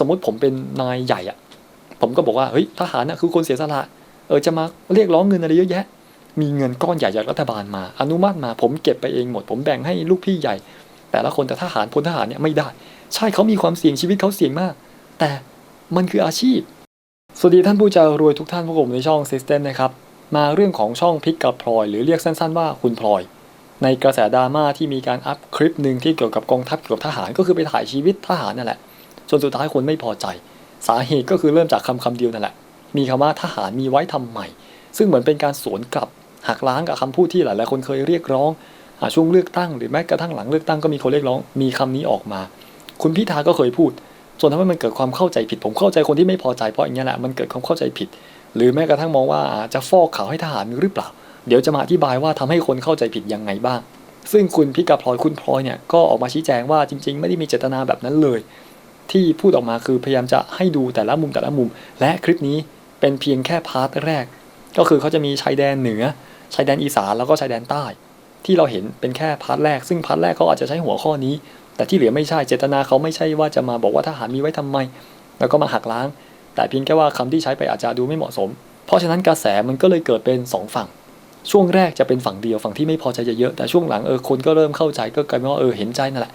สมมุติผมเป็นนายใหญ่อะผมก็บอกว่าเฮ้ยทหารน่ะคือคนเสียสละเออจะมาเรียกร้องเงินอะไรเยอะแยะ มีเงินก้อนใหญ่จากรัฐบาลมา อนุมัติมา ผมเก็บไปเองหมด ผมแบ่งให้ลูกพี่ใหญ่ แต่ละคนแต่ทหารพลทหารเนี่ยไม่ได้ ใช่เขามีความเสี่ยงชีวิตเขาเสี่ยงมาก แต่มันคืออาชีพ สวัสดีท่านผู้จะรวยทุกท่านพวกผมในช่อง System นะครับมาเรื่องของช่องพิกกับพลอย หรือเรียกสั้น ๆ ว่าคุณพลอย ในกระแสดราม่าที่มีการอัพคลิปหนึ่งที่เกี่ยวกับกองทัพเกี่ยวกับทหารก็คือไปถ่ายชีวิตทหารนั่นแหละ จนสุดท้ายคนไม่พอใจ สาเหตุก็คือเริ่มจากคำคำเดียวนั่นแหละ มีคำว่าทหารมีไว้ทำไมซึ่งเหมือนเป็นการสวนกลับหักล้างกับคำพูดที่หลายๆคนเคยเรียกร้องอช่วงเลือกตั้งหรือแม้กระทั่งหลังเลือกตั้งก็มีคนเรียกร้อง มีคำนี้ออกมา คุณพิธาก็เคยพูดจนทำให้มันเกิดความเข้าใจผิด ผมเข้าใจคนที่ไม่พอใจเพราะอย่างนี้แหละ มันเกิดความเข้าใจผิด หรือแม้กระทั่งมองว่าจะฟอกข่าวให้ทหารหรือเปล่า เดี๋ยวจะมาอธิบายว่าทำให้คนเข้าใจผิดยังไงบ้าง ซึ่งคุณพิกาพลอยคุณพลอยเนี่ยก็ออกมาชี้แจงว่าจริง ๆ ไม่ได้มีเจตนาแบบนั้นเลย ที่พูดออกมาคือพยายามจะให้ดูแต่ละมุมแต่ละมุม และคลิปนี้เป็นเพียงแค่พาร์ทแรก ก็คือเขาจะมีชายแดนเหนือชายแดนอีสานแล้วก็ชายแดนใต้ ที่เราเห็นเป็นแค่พาร์ทแรก ซึ่งพาร์ทแรกเขาอาจจะใช้หัวข้อนี้ แต่ที่เหลือไม่ใช่เจตนาเขาไม่ใช่ว่าจะมาบอกว่าทหารมีไว้ทำไม แล้วก็มาหักล้าง แต่เพียงแค่ว่าคำที่ใช้ไปอาจจะดูไม่เหมาะสม เพราะฉะนั้นกระแสมันก็เลยเกิดเป็นสองฝั่ง ช่วงแรกจะเป็นฝั่งเดียวฝั่งที่ไม่พอใจจะเยอะแต่ช่วงหลังเออคนก็เริ่มเข้าใจก็กลายเป็นว่าเออเห็นใจนั่นแหละ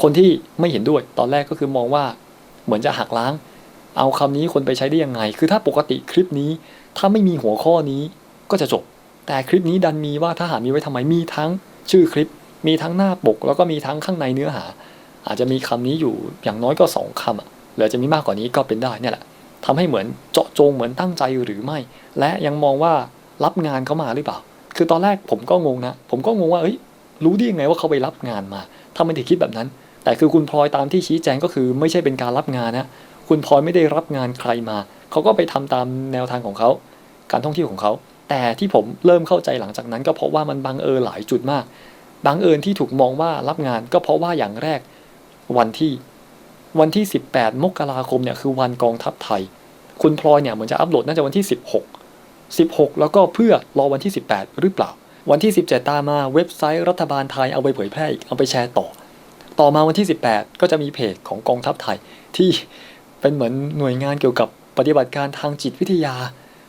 คนที่ไม่เห็นด้วยตอนแรกก็คือมองว่าเหมือนจะหักล้าง เอาคำนี้คนไปใช้ได้ยังไง คือถ้าปกติคลิปนี้ถ้าไม่มีหัวข้อนี้ก็จะจบ แต่คลิปนี้ดันมีว่าทหามีไว้ทำไมมีทั้งชื่อคลิป มีทั้งหน้าปก แล้วก็มีทั้งข้างในเนื้อหา อาจจะมีคำนี้อยู่อย่างน้อยก็สองคำอะหรือจะมีมากกว่านี้ก็เป็นได้เนี่ยแหละทำให้เหมือนเจาะจงเหมือนตั้งใจหรือไม่ และยังมองว่ารับงานเขามาหรือเปล่า คือตอนแรกผมก็งงนะ ผมก็งงว่าเอ้ย รู้ได้ยังไงว่าเขาไปรับงานมาทำไมถึงคิดแบบนั้น แต่คือคุณพลอยตามที่ชี้แจงก็คือไม่ใช่เป็นการรับงานนะ คุณพลอยไม่ได้รับงานใครมา เขาก็ไปทำตามแนวทางของเขา การท่องเที่ยวของเขา แต่ที่ผมเริ่มเข้าใจหลังจากนั้น ก็เพราะว่ามันบังเอิญหลายจุดมาก บังเอิญที่ถูกมองว่ารับงานก็เพราะว่าอย่างแรกวันที่วันที่ 18 มกราคมเนี่ยคือวันกองทัพไทย คุณพลอยเนี่ยเหมือนจะอัปโหลดน่าจะวันที่ 16 16 แล้วก็เพื่อรอวันที่ 18 หรือเปล่า วันที่ 17 ตามมาเว็บไซต์รัฐบาลไทยเอาไปเผยแพร่อีกเอาไปแชร์ต่อ ต่อมาวันที่ 18 ก็จะมีเพจของกองทัพไทย ที่เป็นเหมือนหน่วยงานเกี่ยวกับปฏิบัติการทางจิตวิทยา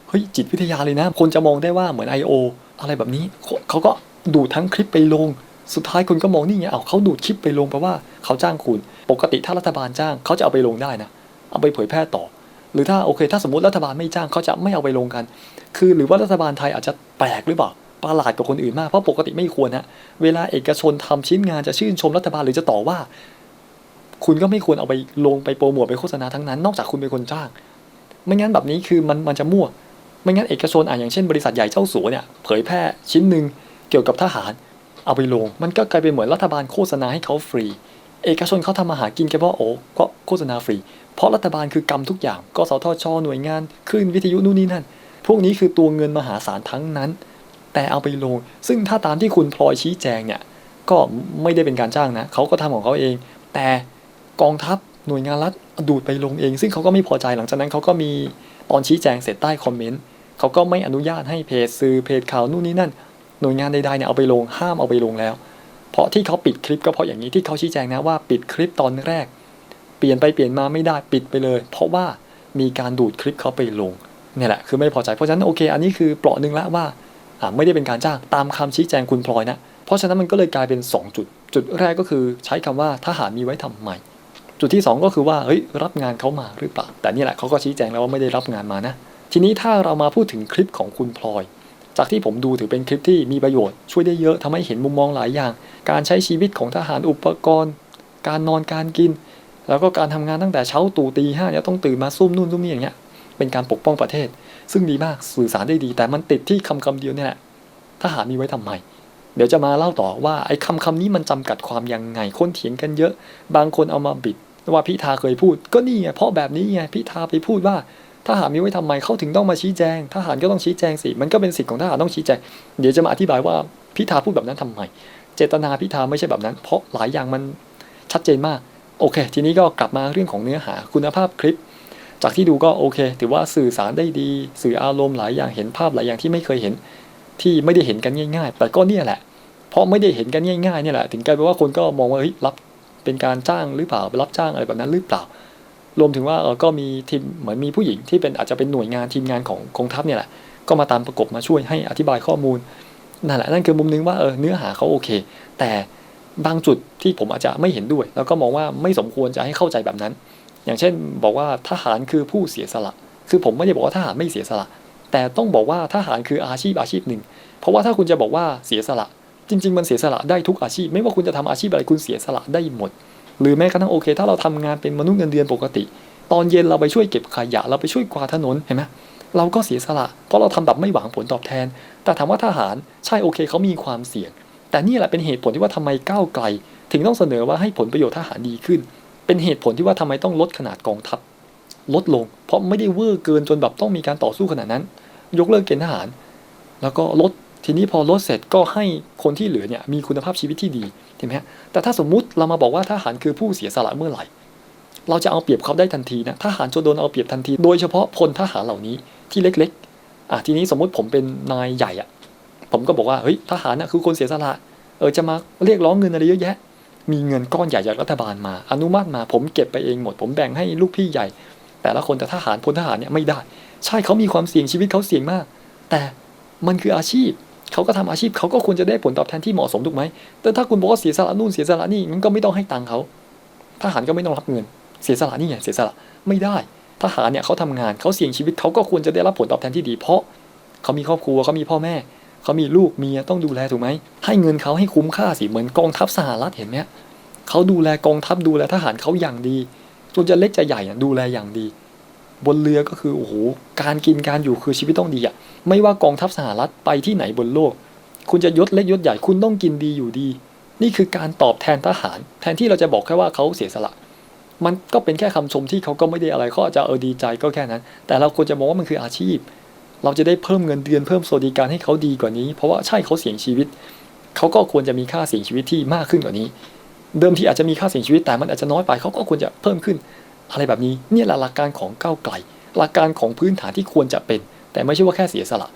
เฮ้ยจิตวิทยาเลยนะ คนจะมองได้ว่าเหมือน I.O. อะไรแบบนี้ เขาก็ดูดทั้งคลิปไปลง สุดท้ายคนก็มองนี่ไงเอาเขาดูดคลิปไปลงแปลว่าเขาจ้างคุณ ปกติถ้ารัฐบาลจ้างเขาจะเอาไปลงได้นะ เอาไปเผยแพร่ต่อ หรือถ้าโอเค ถ้าสมมติรัฐบาลไม่จ้างเขาจะไม่เอาไปลงกัน คือหรือว่ารัฐบาลไทยอาจจะแปลกหรือเปล่า ประหลาดกว่าคนอื่นมากเพราะปกติไม่ควรฮะเวลาเอกชนทำชิ้นงานจะชื่นชมรัฐบาลหรือจะต่อว่า คุณก็ไม่ควรเอาไปลงไปโปรโมทไปโฆษณาทั้งนั้น นอกจากคุณเป็นคนจ้าง ไม่งั้นแบบนี้คือมันมันจะมั่ว ไม่งั้นเอกชนอะอย่างเช่นบริษัทใหญ่เจ้าสัวเนี่ยเผยแพร่ชิ้นหนึ่งเกี่ยวกับทหาร เอาไปลง มันก็กลายเป็นเหมือนรัฐบาลโฆษณาให้เขาฟรี เอกชนเขาทำมาหากินแค่เพราะโอ้ก็โฆษณาฟรี เพราะรัฐบาลคือกรรมทุกอย่างกสทชหน่วยงานคลื่นวิทยุนู่นนี่นั่น พวกนี้คือตัวเงินมหาศาลทั้งนั้น แต่เอาไปลง ซึ่งถ้าตามที่คุณพลอยชี้แจงเนี่ยก็ไม่ได้เป็นการจ้างนะเขาก็ทำของเขาเอง แต่กองทัพหน่วยงานรัฐดูดไปลงเอง ซึ่งเขาก็ไม่พอใจหลังจากนั้นเขาก็มีตอนชี้แจงเสร็จใต้คอมเมนต์เขาก็ไม่อนุญาตให้เพจสื่อเพจข่าวนู่นนี่นั่น หน่วยงานใดๆเนี่ยเอาไปลงห้ามเอาไปลงแล้ว เพราะที่เขาปิดคลิปก็เพราะอย่างนี้ที่เขาชี้แจงนะว่าปิดคลิปตอนแรก เปลี่ยนไปเปลี่ยนมาไม่ได้ปิดไปเลย เพราะว่ามีการดูดคลิปเขาไปลงเนี่ยแหละคือไม่พอใจเพราะฉะนั้นโอเค อันนี้คือเปราะหนึ่งล้วว่าอ่า ไม่ได้เป็นการจ้างตามคำชี้แจงคุณพลอยนะ เพราะฉะนั้นมันก็เลยกลายเป็น 2 จุด จุดแรกก็คือใช้คำว่าทหารมีไว้ทำไมจุดที่ 2 ก็คือว่าเฮ้ยรับงานเขามาหรือเปล่า แต่นี่แหละเขาก็ชี้แจงแล้วว่าไม่ได้รับงานมานะ ทีนี้ถ้าเรามาพูดถึงคลิปของคุณพลอย จากที่ผมดูถือเป็นคลิปที่มีประโยชน์ช่วยได้เยอะทำให้เห็นมุมมองหลายอย่าง การใช้ชีวิตของทหารอุปกรณ์ การนอนการกิน แล้วก็การทำงานตั้งแต่เช้าตู่ตีห้าเนี่ยต้องตื่นมาซุ่มนู่นซุ่มนี่อย่างเงี้ยเป็นการปกป้องประเทศ ซึ่งดีมากสื่อสารได้ดี แต่มันติดที่คำคำเดียวเนี่ยแหละทหารมีไว้ทำไม เดี๋ยวจะมาเล่าต่อว่าไอ้คำคำนี้มันจำกัดความยังไงคนเถียงกันเยอะ บางคนเอามาบิดว่าพิธาเคยพูด ก็นี่ไงเพราะแบบนี้ไงพิธาไปพูดว่าทหารมีไว้ทำไมเขาถึงต้องมาชี้แจงทหารก็ต้องชี้แจงสิมันก็เป็นสิทธิ์ของทหารต้องชี้แจง เดี๋ยวจะมาอธิบายว่าพิธาพูดแบบนั้นทำไม เจตนาพิธาไม่ใช่แบบนั้น เพราะหลายอย่างมันชัดเจนมาก โอเค ทีนี้ก็กลับมาเรื่องของเนื้อหาคุณภาพคลิป จากที่ดูก็โอเค ถือว่าสื่อสารได้ดี สื่ออารมณ์หลายอย่างเห็นภาพหลายอย่างที่ไม่เคยเห็น ที่ไม่ได้เห็นกันง่าย ๆ แต่ก็เนี่ยแหละ เพราะไม่ได้เห็นกันง่ายๆเนี่ยแหละ ถึงกลายเป็นว่าคนก็มองว่าเฮ้ยรับเป็นการจ้างหรือเปล่ารับจ้างอะไรแบบนั้นหรือเปล่า รวมถึงว่าเออก็มีทีมเหมือนมีผู้หญิงที่เป็นอาจจะเป็นหน่วยงานทีมงานของกองทัพเนี่ยแหละ ก็มาตามประกบมาช่วยให้อธิบายข้อมูลนั่นแหละนั่นคือมุมนึงว่าเออเนื้อหาเขาโอเค แต่บางจุดที่ผมอาจจะไม่เห็นด้วย แล้วก็มองว่าไม่สมควรจะให้เข้าใจแบบนั้น อย่างเช่นบอกว่าทหารคือผู้เสียสละ คือผมไม่ได้บอกว่าทหารไม่เสียสละ แต่ต้องบอกว่าทหารคืออาชีพอาชีพหนึ่ง เพราะว่าถ้าคุณจะบอกว่าเสียสละ จริง ๆ มันเสียสละได้ทุกอาชีพ ไม่ว่าคุณจะทำอาชีพอะไรคุณเสียสละได้หมด หรือแม้กระทั่งโอเค ถ้าเราทำงานเป็นมนุษย์เงินเดือนปกติ ตอนเย็นเราไปช่วยเก็บขยะ เราไปช่วยกวาดถนนเห็นไหมเราก็เสียสละ เพราะเราทำแบบไม่หวังผลตอบแทน แต่ถามว่าทหารใช่โอเคเขามีความเสี่ยง แต่นี่แหละเป็นเหตุผลที่ว่าทำไมก้าวไกล ถึงต้องเสนอว่าให้ผลประโยชน์ทหารดีขึ้น เป็นเหตุผลที่ว่าทำไมต้องลดขนาดกองทัพ ลดลง เพราะไม่ได้เวอร์เกินจนแบบต้องมีการต่อสู้ขนาดนั้น ยกเลิกเกณฑ์ทหาร แล้วก็ลดทีนี้พอลดเสร็จก็ให้คนที่เหลือเนี่ยมีคุณภาพชีวิตที่ดีเห็นไหมฮะแต่ถ้าสมมุติเรามาบอกว่าทหารคือผู้เสียสละเมื่อไหร่ เราจะเอาเปรียบเขาได้ทันทีนะทหารจะโดนเอาเปรียบทันที โดยเฉพาะพลทหารเหล่านี้ที่เล็กๆอะทีนี้สมมุติผมเป็นนายใหญ่อะผมก็บอกว่าเฮ้ยทหารน่ะคือคนเสียสละเออจะมาเรียกร้องเงินอะไรเยอะแยะ มีเงินก้อนใหญ่จากรัฐบาลมา อนุมัติมาผมเก็บไปเองหมด ผมแบ่งให้ลูกพี่ใหญ่ แต่ละคนแต่ทหารพลทหารเนี่ยไม่ได้ ใช่เขามีความเสี่ยงชีวิตเขาเสี่ยงมาก แต่มันคืออาชีพเขาก็ทำอาชีพเขาก็ควรจะได้ผลตอบแทนที่เหมาะสมถูกไหมแต่ถ้าคุณบอกว่าเสียสละนู่นเสียสละนี่มันก็ไม่ต้องให้ตังค์เขาทหารก็ไม่ต้องรับเงิน เสียสละนี่ไงเสียสละไม่ได้ ทหารเนี่ยเขาทำงานเขาเสี่ยงชีวิตเขาก็ควรจะได้รับผลตอบแทนที่ดี เพราะเขามีครอบครัวเขามีพ่อแม่ เขามีลูกเมียต้องดูแลถูกไหมให้เงินเขาให้คุ้มค่าสิเหมือนกองทัพสหรัฐเห็นไหมเขาดูแลกองทัพดูแลทหารเขาอย่างดีจนจะเล็กจะใหญ่ดูแลอย่างดี บนเรือก็คือโอ้โหการกินการอยู่คือชีวิตต้องดีอะไม่ว่ากองทัพสหรัฐไปที่ไหนบนโลก คุณจะยศเล็กยศใหญ่คุณต้องกินดีอยู่ดี นี่คือการตอบแทนทหาร แทนที่เราจะบอกแค่ว่าเขาเสียสละ มันก็เป็นแค่คำชมที่เขาก็ไม่ได้อะไรเขาอาจจะเออดีใจก็แค่นั้น แต่เราควรจะมองว่ามันคืออาชีพ เราจะได้เพิ่มเงินเดือนเพิ่มสวัสดิการให้เขาดีกว่านี้ เพราะว่าใช่เขาเสี่ยงชีวิต เขาก็ควรจะมีค่าเสี่ยงชีวิตที่มากขึ้นกว่านี้ เดิมทีอาจจะมีค่าเสี่ยงชีวิตแต่มันอาจจะน้อยไปเขาก็ควรจะเพิ่มขึ้น อะไรแบบนี้เนี่ยแหละหลักการของก้าวไกล หลักการของพื้นฐานที่ควรจะเป็น แต่ไม่ใช่ว่าแค่เสียสละ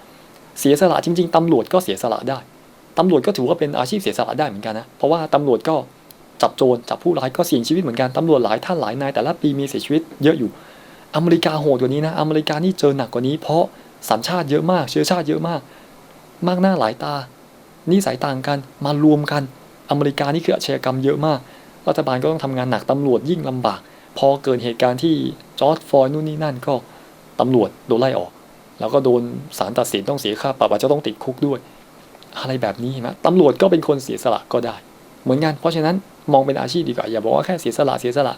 เสียสละจริง ๆตำรวจก็เสียสละได้ตำรวจก็ถือว่าเป็นอาชีพเสียสละได้เหมือนกันนะเพราะว่าตำรวจก็จับโจรจับผู้ร้ายก็เสี่ยงชีวิตเหมือนกันตำรวจหลายท่านหลายนายแต่ละปีมีเสียชีวิตเยอะอยู่ อเมริกาโหดกว่านี้นะอเมริกานี่เจอหนักกว่านี้เพราะ สัญชาติเยอะมาก เชื้อชาติเยอะมาก มากหน้าหลายตานิสัยต่างกันมารวมกัน อเมริกานี่คืออาชญากรรมเยอะมาก รัฐบาลก็ต้องทำงานหนักตำรวจยิ่งลำบาก พอเกิดเหตุการณ์ที่จอร์ดฟอยนู่นนี่นั่นก็ตำรวจโดนไล่ออก แล้วก็โดนศาลตัดสินต้องเสียค่าปรับอาจจะต้องติดคุกด้วย อะไรแบบนี้เห็นไหมตำรวจก็เป็นคนเสียสละก็ได้ เหมือนกันเพราะฉะนั้นมองเป็นอาชีพดีกว่าอย่าบอกว่าแค่เสียสละเสียสละ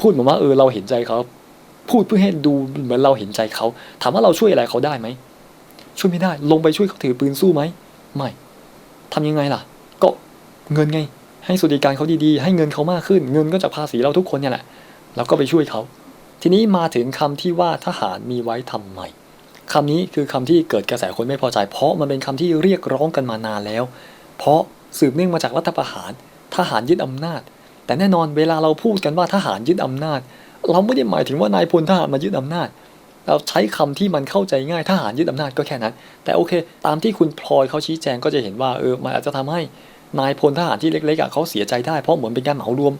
พูดเหมือนว่าเออเราเห็นใจเขา พูดเพื่อให้ดูเหมือนเราเห็นใจเขา ถามว่าเราช่วยอะไรเขาได้ไหม ช่วยไม่ได้ ลงไปช่วยเขาถือปืนสู้ไหม ไม่ทำยังไงล่ะ ก็เงินไง ให้สวัสดิการเขาดีๆ ให้เงินเขามากขึ้น เงินก็จากภาษีเราทุกคนเนี่ยแหละแล้วก็ไปช่วยเขา ทีนี้มาถึงคำที่ว่าทหารมีไว้ทำไมคำนี้คือคำที่เกิดกระแสคนไม่พอใจ เพราะมันเป็นคำที่เรียกร้องกันมานานแล้ว เพราะสืบเนื่องมาจากรัฐประหาร ทหารยึดอำนาจ แต่แน่นอนเวลาเราพูดกันว่าทหารยึดอำนาจ เราไม่ได้หมายถึงว่านายพลทหารมายึดอำนาจ เราใช้คำที่มันเข้าใจง่ายทหารยึดอำนาจก็แค่นั้น แต่โอเค ตามที่คุณพลอยเขาชี้แจงก็จะเห็นว่าเออมันอาจจะทำให้นายพลทหารที่เล็กๆเขาเสียใจได้เพราะเหมือนเป็นการเหมารวม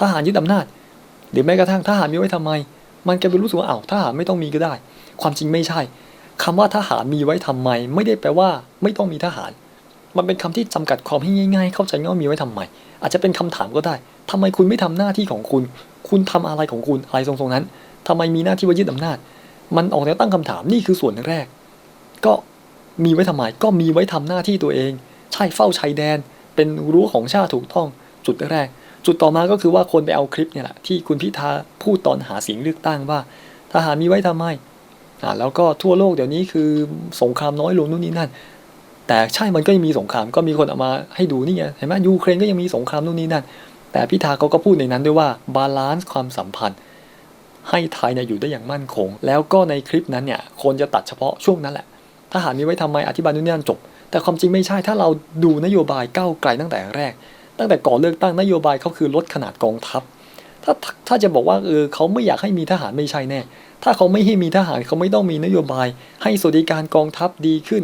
ทหารยึดอำนาจ หรือแม้กระทั่งทหารมีไว้ทำไม มันก็เป็นรู้สึกว่าอ้าวทหารไม่ต้องมีก็ได้ ความจริงไม่ใช่คำว่าทหารมีไว้ทำไม ไม่ได้แปลว่า ไม่ต้องมีทหาร มันเป็นคำที่จำกัดความให้ง่าย ๆ เข้าใจง่ายมีไว้ทำไม อาจจะเป็นคำถามก็ได้ทำไมคุณไม่ทำหน้าที่ของคุณ คุณทำอะไรของคุณอะไรทรงๆนั้นทำไมมีหน้าที่ว่ายึดอำนาจ มันออกแนวตั้งคำถามนี่คือส่วนแรก ก็มีไว้ทำไม ก็มีไว้ทำหน้าที่ตัวเอง ใช่เฝ้าชายแดน เป็นรั้วของชาติถูกต้อง จุดแรก จุดต่อมาก็คือว่าคนไปเอาคลิปเนี่ยแหละที่คุณพิธาพูดตอนหาเสียงเลือกตั้งว่าทหารมีไว้ทำไมอ่าแล้วก็ทั่วโลกเดี๋ยวนี้คือสงครามน้อยลงนู่นนี่นั่น แต่ใช่มันก็ยังมีสงครามก็มีคนเอามาให้ดูนี่ไงเห็นไหมยูเครนก็ยังมีสงครามนู่นนี่นั่นแต่พิธาเขาก็พูดในนั้นด้วยว่าบาลานซ์ความสัมพันธ์ ให้ไทยเนี่ยอยู่ได้อย่างมั่นคง แล้วก็ในคลิปนั้นเนี่ยคนจะตัดเฉพาะช่วงนั้นแหละทหารมีไว้ทำไมอธิบายนู่นนี่นั่นจบ แต่ความจริงไม่ใช่ถ้าเราดูนโยบายก้าวไกลตั้งแต่แรก ตั้งแต่ก่อนเลือกตั้งนโยบายเขาคือลดขนาดกองทัพถ้าถ้าจะบอกว่าเออเขาไม่อยากให้มีทหารไม่ใช่แน่ ถ้าเขาไม่ให้มีทหารเขาไม่ต้องมีนโยบาย ให้สวัสดิการกองทัพดีขึ้น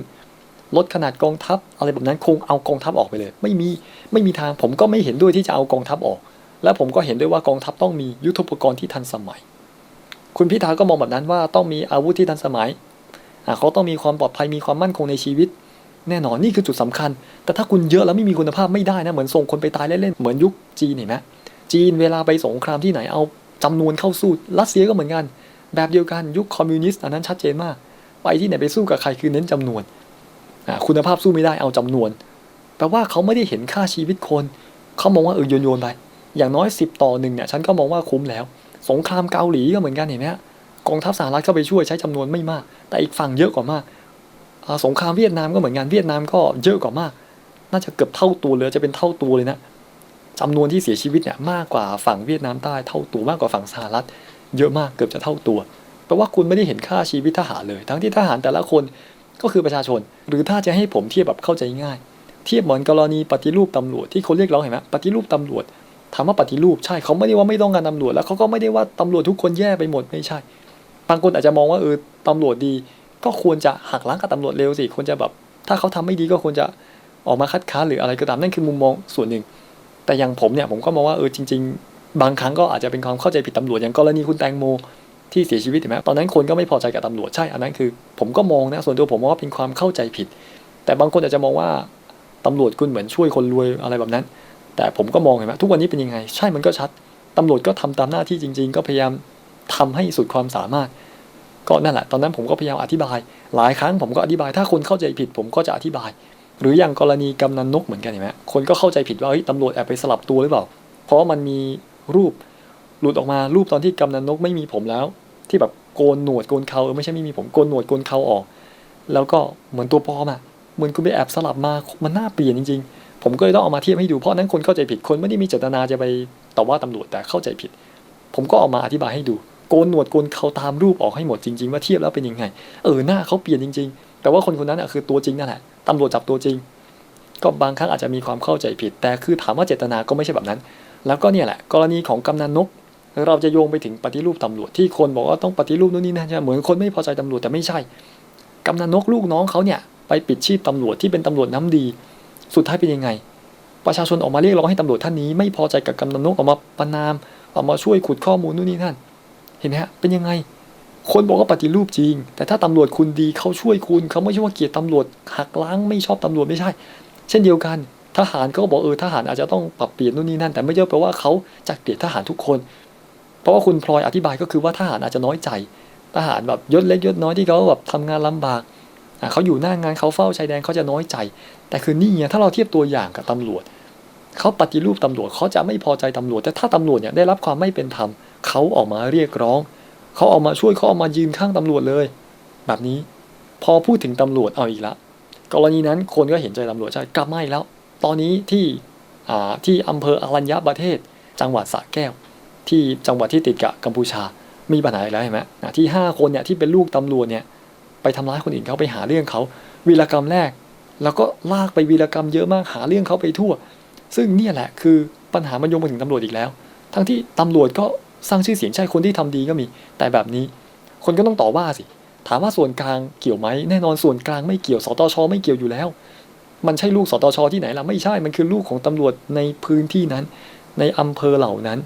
ลดขนาดกองทัพอะไรแบบนั้นคงเอากองทัพออกไปเลย ไม่มีไม่มีทางผมก็ไม่เห็นด้วยที่จะเอากองทัพออก และผมก็เห็นด้วยว่ากองทัพต้องมียุทโธปกรณ์ที่ทันสมัย คุณพิธาก็มองแบบนั้นว่าต้องมีอาวุธที่ทันสมัยเขาต้องมีความปลอดภัยมีความมั่นคงในชีวิต แน่นอนนี่คือจุดสำคัญ แต่ถ้าคุณเยอะแล้วไม่มีคุณภาพไม่ได้นะเหมือนส่งคนไปตายเล่นๆเหมือนยุคจีนเห็นไหมจีนเวลาไปสงครามที่ไหนเอาจำนวนเข้าสู้รัสเซียก็เหมือนกัน แบบเดียวกันยุคคอมมิวนิสต์อันนั้นชัดเจนมาก ไปที่ไหนไปสู้กับใครคือเน้นจำนวน คุณภาพสู้ไม่ได้เอาจำนวน แปลว่าเขาไม่ได้เห็นค่าชีวิตคน เขามองว่าเออโยนโยนๆไป อย่างน้อย 10 ต่อหนึ่งเนี่ยฉันก็มองว่าคุ้มแล้ว สงครามเกาหลีก็เหมือนกันเห็นไหมฮะกองทัพสหรัฐเข้าไปช่วยใช้จำนวนไม่มาก แต่อีกฝั่งเยอะกว่ามากสงครามเวียดนามก็เหมือนกันเวียดนามก็เยอะกว่ามาก น่าจะเกือบเท่าตัวเลยจะเป็นเท่าตัวเลยนะจำนวนที่เสียชีวิตเนี่ยมากกว่าฝั่งเวียดนามใต้เท่าตัวมากกว่าฝั่งสหรัฐ เยอะมากเกือบจะเท่าตัวแปลว่าคุณไม่ได้เห็นค่าชีวิตทหารเลย ทั้งที่ทหารแต่ละคน ก็คือประชาชน หรือถ้าจะให้ผมเทียบแบบเข้าใจง่าย เทียบเหมือนกรณีปฏิรูปตำรวจที่เขาเรียกร้องเห็นไหมปฏิรูปตำรวจถามว่าปฏิรูปใช่เขาไม่ได้ว่าไม่ต้องการตำรวจ แล้วเขาก็ไม่ได้ว่าตำรวจทุกคนแย่ไปหมดไม่ใช่บางคนอาจจะมองว่าเออตำรวจดี ก็ควรจะหักล้างกับตำรวจเร็วสิควรจะแบบ ถ้าเขาทำไม่ดีก็ควรจะออกมาคัดค้านหรืออะไรก็ตามนั่นคือมุมมองส่วนหนึ่ง แต่อย่างผมเนี่ยผมก็มองว่าเออจริง ๆ บางครั้งก็อาจจะเป็นความเข้าใจผิดตำรวจอย่างกรณีคุณแตงโม ที่เสียชีวิตเห็นไหมตอนนั้นคนก็ไม่พอใจกับตำรวจใช่ อันนั้นคือ ผมก็มองนะ ส่วนตัวผมว่าเป็นความเข้าใจผิด แต่บางคนอาจจะมองว่าตำรวจคุณเหมือนช่วยคนรวยอะไรแบบนั้น แต่ผมก็มองเห็นไหมทุกวันนี้เป็นยังไง ใช่มันก็ชัดตำรวจก็ทำตามหน้าที่จริง ๆ ก็พยายามทำให้สุดความสามารถ ก็นั่นแหละ ตอนนั้นผมก็พยายามอธิบาย หลายครั้งผมก็อธิบาย ถ้าคนเข้าใจผิด ผมก็จะอธิบาย หรืออย่างกรณีกำนันนกเหมือนกันเห็นไหมคนก็เข้าใจผิดว่าเฮ้ยตำรวจแอบไปสลับตัวหรือเปล่า เพราะมันมีรูปหลุดออกมารูปตอนที่กำนันนกไม่มีผมแล้ว ที่แบบโกนหนวดโกนเขาเออไม่ใช่ไม่มีผมโกนหนวดโกนเขาออก แล้วก็เหมือนตัวปลอมอะเหมือนคุณไปแอบสลับมามันน่าเปลี่ยนจริง ๆ ผมก็เลยต้องเอามาเทียบให้ดูเพราะนั้นคนเข้าใจผิดคนไม่ได้มีเจตนาจะไปต่อว่าตำรวจแต่เข้าใจผิด ผมก็เอามาอธิบายให้ดูโกนหนวดโกนเขาตามรูปออกให้หมดจริง ๆ ว่าเทียบแล้วเป็นยังไง เออหน้าเขาเปลี่ยนจริง ๆ แต่ว่าคนคนนั้นอะคือตัวจริงนั่นแหละตำรวจจับตัวจริง ก็บางครั้งอาจจะมีความเข้าใจผิด แต่คือถามว่าเจตนาก็ไม่ใช่แบบนั้น แล้วก็เนี่ยแหละ กรณีของกำนันนก เราจะโยงไปถึงปฏิรูปตำรวจที่คนบอกว่าต้องปฏิรูปนู่นนี่นั่นใช่ไหมเหมือนคนไม่พอใจตำรวจแต่ไม่ใช่กำนันนกลูกน้องเขาเนี่ยไปปิดชีพตำรวจที่เป็นตำรวจน้ำดี สุดท้ายเป็นยังไง ประชาชนออกมาเรียกร้องให้ตำรวจท่านนี้ ไม่พอใจกับกำนันนกออกมาประนามออกมาช่วยขุดข้อมูลนู่นนี่นั่นเห็นไหมฮะเป็นยังไง คนบอกว่าปฏิรูปจริง แต่ถ้าตำรวจคุณดีเขาช่วยคุณเขาไม่ใช่ว่าเกลียดตำรวจหักล้างไม่ชอบตำรวจไม่ใช่ เช่นเดียวกันทหารก็บอกเออทหารอาจจะต้องปรับเปลี่ยนนู่นนี่นั่น แต่ไม่ใช่แปลว่าเขาจะเกลียดทหารทุกคน เพราะว่าคุณพลอยอธิบายก็คือว่าทหารอาจจะน้อยใจทหารแบบยศเล็กยศน้อยที่เขาแบบทำงานลำบากเขาอยู่หน้างานเขาเฝ้าชายแดนเขาจะน้อยใจ แต่คือนี่ไงถ้าเราเทียบตัวอย่างกับตำรวจเขาปฏิรูปตำรวจเขาจะไม่พอใจตำรวจ แต่ถ้าตำรวจเนี่ยได้รับความไม่เป็นธรรมเขาออกมาเรียกร้องเขาออกมาช่วยเขาออกมายืนข้างตำรวจเลย แบบนี้ พอพูดถึงตำรวจเอาอีกละกรณีนั้นคนก็เห็นใจตำรวจใช่กลับมาอีกแล้ว ตอนนี้ที่ที่อำเภออรัญญประเทศ จังหวัดสระแก้ว ที่จังหวัดที่ติดกับกัมพูชา มีปัญหาอีกแล้วเห็นไหมที่ 5 คนเนี่ยที่เป็นลูกตำรวจเนี่ยไปทำร้ายคนอื่นเขาไปหาเรื่องเขาวีรกรรมแรก แล้วก็ลากไปวีรกรรมเยอะมากหาเรื่องเขาไปทั่ว ซึ่งเนี่ยแหละคือปัญหามันโยงมาถึงตำรวจอีกแล้ว ทั้งที่ตำรวจก็สร้างชื่อเสียงใช่คนที่ทำดีก็มี แต่แบบนี้คนก็ต้องต่อว่าสิ ถามว่าส่วนกลางเกี่ยวไหมแน่นอนส่วนกลางไม่เกี่ยวสตชไม่เกี่ยวอยู่แล้ว มันใช่ลูกสตชที่ไหนล่ะไม่ใช่มันคือลูกของตำรวจในพื้นที่นั้น ในอำเภอเหล่านั้น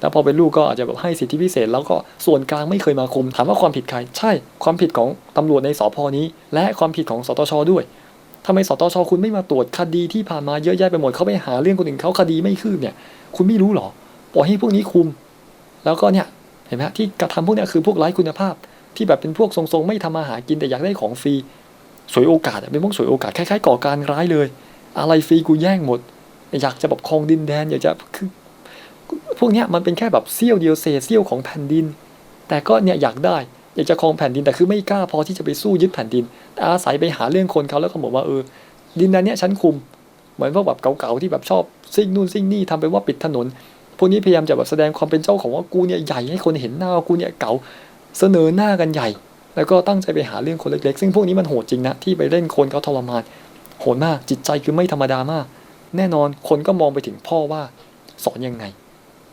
แล้วพอเป็นลูกก็อาจจะแบบให้สิทธิพิเศษ แล้วก็ส่วนกลางไม่เคยมาคุม ถามว่าความผิดใคร ใช่ ความผิดของตำรวจในสพนี้ และความผิดของสตชด้วยทำไมสตชคุณไม่มาตรวจคดีที่ผ่านมาเยอะแยะไปหมดเขาไปหาเรื่องคนอื่นเขาคดีไม่คืบเนี่ย คุณไม่รู้หรอปล่อยให้พวกนี้คุม แล้วก็เนี่ยเห็นไหมที่กระทำพวกนี้คือพวกไร้คุณภาพ ที่แบบเป็นพวกทรงๆไม่ทำมาหากินแต่อยากได้ของฟรีสวยโอกาสเป็นพวกสวยโอกาสคล้ายๆก่อการร้ายเลย อะไรฟรีกูแย่งหมด อยากจะแบบครองดินแดนอยากจะคือ พวกเนี้ยมันเป็นแค่แบบเสี้ยวเดียวเศษเสี้ยวของแผ่นดิน แต่ก็เนี่ยอยากได้ อยากจะครองแผ่นดินแต่คือไม่กล้าพอที่จะไปสู้ยึดแผ่นดิน แต่อาศัยไปหาเรื่องคนเขาแล้วก็บอกว่าเออดินแดนเนี้ยฉันคุม เหมือนพวกแบบเก่าๆที่แบบชอบซิ่งนู่นซิ่งนี่ทำไปว่าปิดถนน พวกนี้พยายามจะแบบแสดงความเป็นเจ้าของว่ากูเนี่ยใหญ่ให้คนเห็นหน้าว่ากูเนี่ยเก่าเสนอหน้ากันใหญ่ แล้วก็ตั้งใจไปหาเรื่องคนเล็กๆ ซึ่งพวกนี้มันโหดจริงนะที่ไปเล่นคนเขาทรมาน โหดมากจิตใจคือไม่ธรรมดามาก แน่นอนคนก็มองไปถึงพ่อว่าสอนยังไง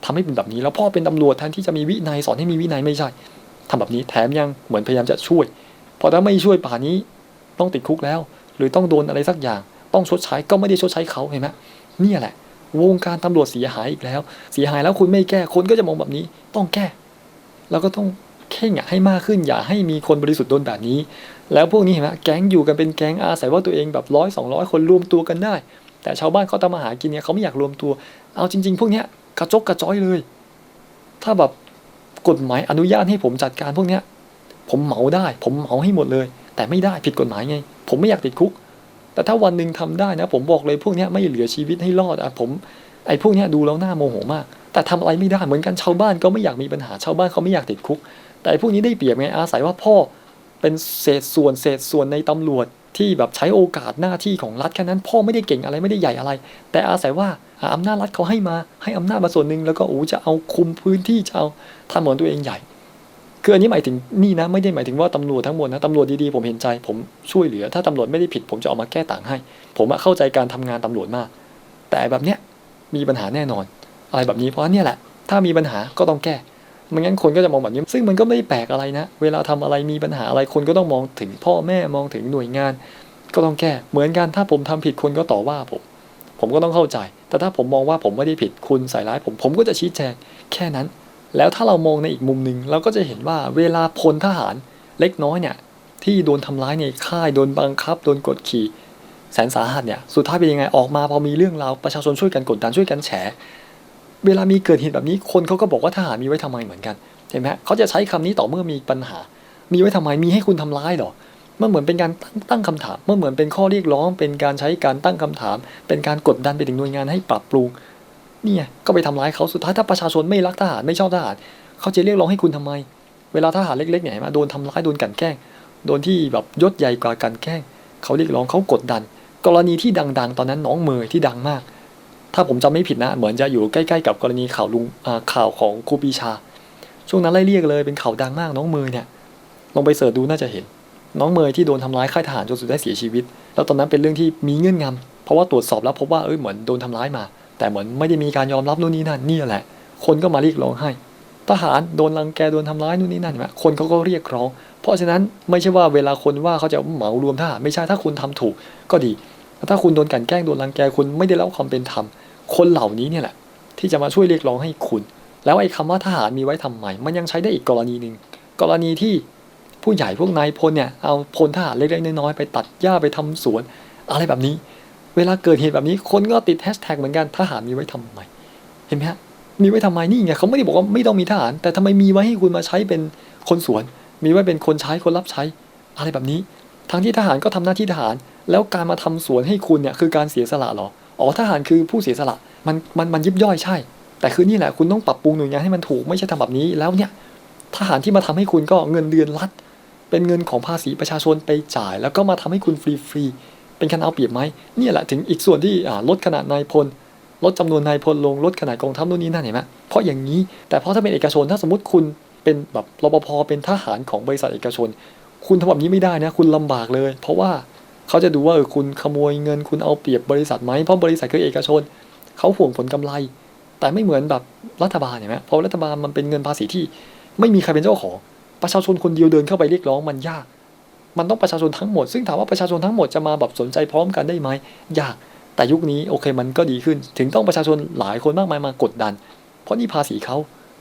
ทำให้เป็นแบบนี้ แล้วพ่อเป็นตำรวจแทนที่จะมีวินัยสอนให้มีวินัยไม่ใช่ทำแบบนี้แถมยังเหมือนพยายามจะช่วยพราะถ้าไม่ช่วยป่านี้ต้องติดคุกแล้ว หรือต้องโดนอะไรสักอย่าง ต้องชดใช้ก็ไม่ได้ชดใช้เขาเห็นไหมเนี่ยแหละ วงการตำรวจเสียหายอีกแล้ว เสียหายแล้วคุณไม่แก้คนก็จะมองแบบนี้ ต้องแก้ แล้วก็ต้องเข่งอะให้มากขึ้นอย่าให้มีคนบริสุทธิ์โดนแบบนี้ แล้วพวกนี้เห็นไหมแก๊งอยู่กันเป็นแก๊งอาศัยว่าตัวเองแบบร้อยสองร้อยคนรวมตัวกันได้ แต่ชาวบ้านเขาทำมาหากินเนี่ยเขาไม่อยากรวมตัว เอาจริง ๆ พวกเนี้ย กระจกกระจ้อยเลย ถ้าแบบกฎหมายอนุญาตให้ผมจัดการพวกเนี้ย ผมเหมาได้ ผมเหมาให้หมดเลย แต่ไม่ได้ผิดกฎหมายไง ผมไม่อยากติดคุก แต่ถ้าวันหนึ่งทำได้นะ ผมบอกเลยพวกเนี้ยไม่เหลือชีวิตให้รอดอะผมไอ้พวกเนี้ยดูแล้วน่าโมโหมาก แต่ทำอะไรไม่ได้เหมือนกันชาวบ้านก็ไม่อยากมีปัญหาชาวบ้านเขาไม่อยากติดคุก แต่พวกนี้ได้เปรียบไงอาศัยว่าพ่อเป็นเศษส่วนเศษส่วนในตำรวจ ที่แบบใช้โอกาสหน้าที่ของรัฐแค่นั้น พ่อไม่ได้เก่งอะไรไม่ได้ใหญ่อะไร แต่อาศัยว่าอำนาจรัฐเขาให้มาให้อำนาจมาส่วนหนึ่งแล้วก็โอ้จะเอาคุมพื้นที่จะเอาทำเหมือนตัวเองใหญ่คืออันนี้หมายถึงนี่นะไม่ได้หมายถึงว่าตำรวจทั้งหมดนะตำรวจดีๆผมเห็นใจ ผมช่วยเหลือ ถ้าตำรวจไม่ได้ผิดผมจะออกมาแก้ต่างให้ ผมเข้าใจการทำงานตำรวจมาก แต่แบบเนี้ยมีปัญหาแน่นอน อะไรแบบนี้เพราะเนี่ยแหละ ถ้ามีปัญหาก็ต้องแก้ ไม่งั้นคนก็จะมองแบบนี้ ซึ่งมันก็ไม่แปลกอะไรนะ เวลาทำอะไรมีปัญหาอะไรคนก็ต้องมองถึงพ่อแม่มองถึงหน่วยงาน ก็ต้องแก้ เหมือนกันถ้าผมทำผิดคนก็ต่อว่าผม ผมก็ต้องเข้าใจ แต่ถ้าผมมองว่าผมไม่ได้ผิดคุณใส่ร้ายผมผมก็จะชี้แจงแค่นั้น แล้วถ้าเรามองในอีกมุมหนึ่งเราก็จะเห็นว่าเวลาพลทหารเล็กน้อยเนี่ยที่โดนทำร้ายในค่ายโดนบังคับโดนกดขี่แสนสาหัสเนี่ยสุดท้ายเป็นยังไงออกมาพอมีเรื่องราวประชาชนช่วยกันกดดันช่วยกันแฉ เวลามีเกิดเหตุแบบนี้คนเขาก็บอกว่าทหารมีไว้ทำไมเหมือนกันเห็นไหมเขาจะใช้คำนี้ต่อเมื่อมีปัญหา มีไว้ทำไมมีให้คุณทำร้ายหรอมันเหมือนเป็นการตั้งตั้งคำถามมันเหมือนเป็นข้อเรียกร้อง เป็นการใช้การตั้งคำถาม เป็นการกดดันไปถึงหน่วยงานให้ปรับปรุงเนี่ยก็ไปทำร้ายเขาสุดท้ายถ้าประชาชนไม่รักทหารไม่ชอบทหารเขาจะเรียกร้องให้คุณทำไม เวลาทหารเล็กๆเนี่ยเห็นไหมโดนทำร้ายโดนกันแกล้งโดนที่แบบยศใหญ่กว่ากันแกล้งเขาเรียกร้องเขากดดัน กรณีที่ดัง ๆ ตอนนั้นน้องเมยที่ดังมาก ถ้าผมจำไม่ผิดนะ เหมือนจะอยู่ใกล้ๆกับกรณีข่าวลุงข่าวของครูปีชา ช่วงนั้นไล่เรียกเลยเป็นข่าวดังมากน้องเมยเนี่ยลองไปเสิร์ชดูน่าจะเห็น น้องเมยที่โดนทำร้ายค่ายทหารจนสุดท้ายเสียชีวิต แล้วตอนนั้นเป็นเรื่องที่มีเงื่อนงำเพราะว่าตรวจสอบแล้วพบว่าเอ้ยเหมือนโดนทำร้ายมา แต่เหมือนไม่ได้มีการยอมรับนู่นนี่นั่นนี่แหละ คนก็มาเรียกร้องให้ ทหารโดนรังแกโดนทำร้ายนู่นนี่นั่นเห็นไหมคนเขาก็เรียกร้อง เพราะฉะนั้นไม่ใช่ว่าเวลาคนว่าเขาจะเหมารวมทหารไม่ใช่ถ้าคุณทำถูกก็ดี ถ้าคุณโดนกันแกล้งโดนรังแกคุณไม่ได้รับความเป็นธรรม คนเหล่านี้เนี่ยแหละ ที่จะมาช่วยเรียกร้องให้คุณ แล้วไอ้คำว่าทหารมีไว้ทำไมมันยังใช้ได้อีกกรณีหนึ่งกรณีที่ผู้ใหญ่พวกนายพลเนี่ยเอาพลทหารเล็กๆน้อยๆไปตัดหญ้าไปทำสวน อะไรแบบนี้ เวลาเกิดเหตุแบบนี้คนก็ติดแฮชแท็กเหมือนกันทหารมีไว้ทำไมเห็นไหมฮะมีไว้ทำไมนี่ไงเขาไม่ได้บอกว่าไม่ต้องมีทหาร แต่ทำไมมีไว้ให้คุณมาใช้เป็นคนสวน มีไว้เป็นคนใช้คนรับใช้ อะไรแบบนี้ ทั้งที่ทหารก็ทำหน้าที่ทหาร แล้วการมาทำสวนให้คุณเนี่ยคือการเสียสละเหรอ อ๋อทหารคือผู้เสียสละ มันมันมันยิบย่อยใช่ แต่คือนี่แหละคุณต้องปรับปรุงหน่วยงานให้มันถูกไม่ใช่ทำแบบนี้แล้วเนี่ยทหารที่มาทำให้คุณก็เงินเดือนรัฐ เป็นเงินของภาษีประชาชนไปจ่าย แล้วก็มาทำให้คุณฟรีๆเป็นการเอาเปรียบไหมเนี่ยแหละถึงอีกส่วนที่ลดขนาดนายพลลดจำนวนนายพลลงลดขนาดกองทัพนู่นนี่นั่นเห็นไหมเพราะอย่างนี้แต่เพราะถ้าเป็นเอกชนถ้าสมมติคุณเป็นแบบรปภเป็นทหารของบริษัทเอกชน คุณทำแบบนี้ไม่ได้นะ คุณลำบากเลย เพราะว่า เขาจะดูว่าเออคุณขโมยเงินคุณเอาเปรียบบริษัทไหมเพราะบริษัทคือเอกชน เขาห่วงผลกำไร แต่ไม่เหมือนแบบรัฐบาลเห็นไหมเพราะรัฐบาลมันเป็นเงินภาษีที่ ไม่มีใครเป็นเจ้าของ ประชาชนคนเดียวเดินเข้าไปเรียกร้องมันยาก มันต้องประชาชนทั้งหมด ซึ่งถามว่าประชาชนทั้งหมดจะมาแบบสนใจพร้อมกันได้ไหมยาก แต่ยุคนี้โอเคมันก็ดีขึ้น ถึงต้องประชาชนหลายคนมากมายมากดดัน เพราะนี่ภาษีเขา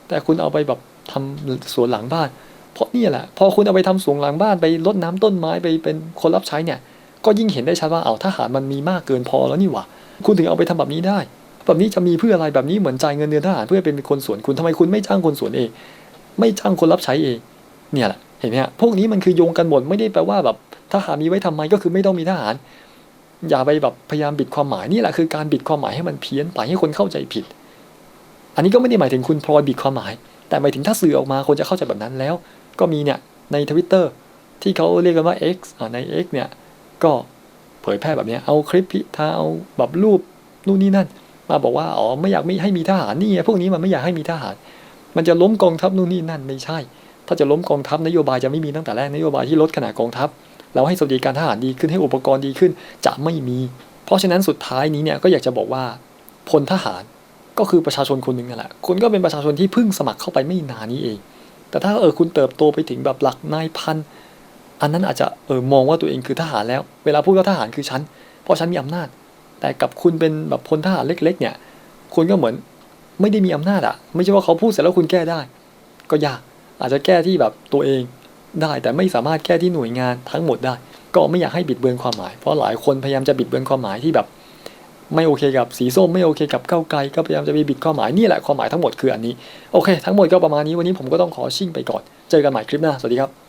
แต่คุณเอาไปแบบทำสวนหลังบ้าน เพราะนี่แหละ พอคุณเอาไปทำสวนหลังบ้านไปรดน้ำต้นไม้ไปเป็นคนรับใช้เนี่ย ก็ยิ่งเห็นได้ชัดว่าเอาทหารมันมีมากเกินพอแล้วนี่หว่า คุณถึงเอาไปทำแบบนี้ได้ แบบนี้จะมีเพื่ออะไรแบบนี้เหมือนจ่ายเงินเดือนทหารเพื่อเป็นคนสวนคุณทำไมคุณไม่จ้างคนสวนเอง ไม่จ้างคนรับใช้เอง เนี่ยแหละเห็นไหมฮะพวกนี้มันคือโยงกันหมดไม่ได้แปลว่าแบบทหารมีไว้ทำไมก็คือไม่ต้องมีทหาร อย่าไปแบบพยายามบิดความหมายนี่แหละคือการบิดความหมายให้มันเพี้ยนไปให้คนเข้าใจผิด อันนี้ก็ไม่ได้หมายถึงคุณพลอยบิดความหมาย แต่หมายถึงถ้าสื่อออกมาคนจะเข้าใจแบบนั้นแล้ว ก็มีเนี่ยในทวิตเตอร์ที่เขาเรียกกันว่า X อ่าใน X เนี่ย ก็เผยแพร่แบบนี้เอาคลิปพิธาเอาแบบรูปนู่นนี่นั่น มาบอกว่าอ๋อไม่อยากไม่ให้มีทหารนี่ไงพวกนี้มันไม่อยากให้มีทหาร มันจะล้มกองทัพนู่นนี่นั่นไม่ใช่ ถ้าจะล้มกองทัพนโยบายจะไม่มีตั้งแต่แรกนโยบายที่ลดขนาดกองทัพแล้วให้สวัสดิการทหารดีขึ้นให้อุปกรณ์ดีขึ้นจะไม่มี เพราะฉะนั้นสุดท้ายนี้เนี่ยก็อยากจะบอกว่าพลทหารก็คือประชาชนคนหนึ่งนั่นแหละคุณก็เป็นประชาชนที่เพิ่งสมัครเข้าไปไม่นานนี้เอง แต่ถ้าเออคุณเติบโตไปถึงแบบหลักนายพัน อันนั้นอาจจะเออมองว่าตัวเองคือทหารแล้ว เวลาพูดว่าทหารคือฉัน เพราะฉันมีอำนาจ แต่กับคุณเป็นแบบพลทหารเล็ก ๆ เนี่ย คุณก็เหมือนไม่ได้มีอำนาจอะไม่ใช่ว่าเขาพูดเสร็จแล้วคุณแก้ได้ ก็ยากอาจจะแก้ที่แบบตัวเองได้ แต่ไม่สามารถแก้ที่หน่วยงานทั้งหมดได้ ก็ไม่อยากให้บิดเบือนความหมาย เพราะหลายคนพยายามจะบิดเบือนความหมายที่แบบ ไม่โอเคกับสีส้มไม่โอเคกับก้าวไกลก็พยายามจะไปบิดความหมายนี่แหละความหมายทั้งหมดคืออันนี้โอเค ทั้งหมดก็ประมาณนี้วันนี้ผมก็ต้องขอชิ่งไปก่อน เจอกันใหม่คลิปหน้าสวัสดีครับ